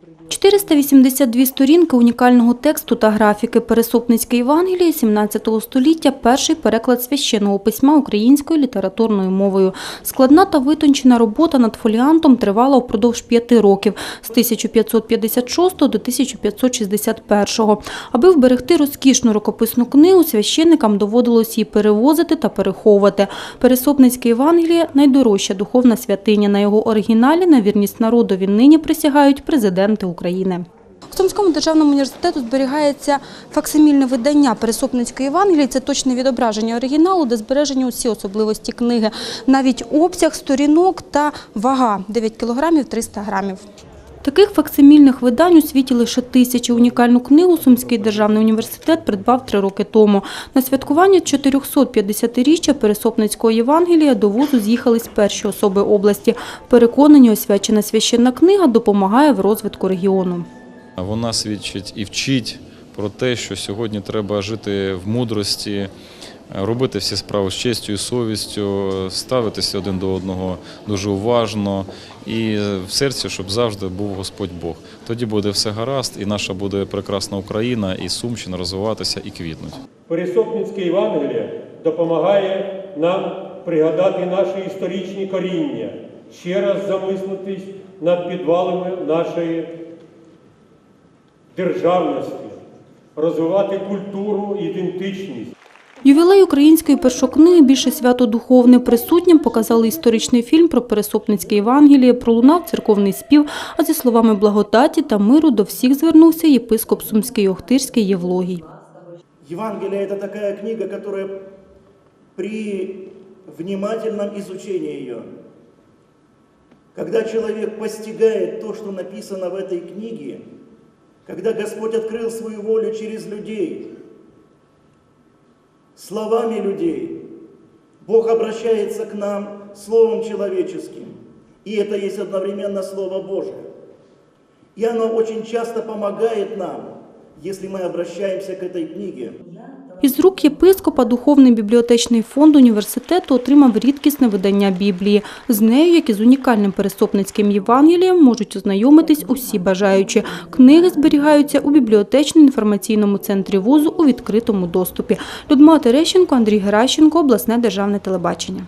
придумал 482 сторінки унікального тексту та графіки Пересопницьке Євангеліє 17 століття – перший переклад священного письма українською літературною мовою. Складна та витончена робота над фоліантом тривала впродовж п'яти років – з 1556 до 1561. Аби вберегти розкішну рукописну книгу, священникам доводилось її перевозити та переховувати. Пересопницьке Євангеліє – найдорожча духовна святиня. На його оригіналі на вірність народові нині присягають президенти України. Сумському державному університету зберігається факсимільне видання Пересопницької Євангелії. Це точне відображення оригіналу, де збережені усі особливості книги, навіть обсяг, сторінок та вага – 9 кілограмів 300 грамів. Таких факсимільних видань у світі лише тисячі. Унікальну книгу Сумський державний університет придбав три роки тому. На святкування 450-річчя Пересопницького Євангелія до вузу з'їхались перші особи області. Переконані, освячена священна книга допомагає в розвитку регіону. Вона свідчить і вчить про те, що сьогодні треба жити в мудрості, робити всі справи з честю і совістю, ставитися один до одного дуже уважно і в серці, щоб завжди був Господь Бог. Тоді буде все гаразд, і наша буде прекрасна Україна, і Сумщина розвиватися і квітнуть. Пересопницьке Євангеліє допомагає нам пригадати наші історичні коріння, ще раз замислитись над підвалами нашої державності, розвивати культуру, ідентичність. Ювілей української першокниги більше свято духовне. Присутнім показали історичний фільм про Пересопницьке Євангеліє, пролунав церковний спів, а зі словами благодаті та миру до всіх звернувся єпископ Сумський Охтирський Євлогій. Евангелие – это такая книга, которая при внимательном изучении ее, когда человек постигает то, что написано в этой книге, когда Господь открыл свою волю через людей, словами людей, Бог обращается к нам Словом человеческим, и это есть одновременно Слово Божие. И оно очень часто помогает нам, если мы обращаемся к этой книге. Із рук єпископа Духовний бібліотечний фонд університету отримав рідкісне видання Біблії. З нею, як і з унікальним Пересопницьким Євангелієм, можуть ознайомитись усі бажаючі. Книги зберігаються у бібліотечно-інформаційному центрі вузу у відкритому доступі. Людмила Терещенко, Андрій Геращенко, обласне державне телебачення.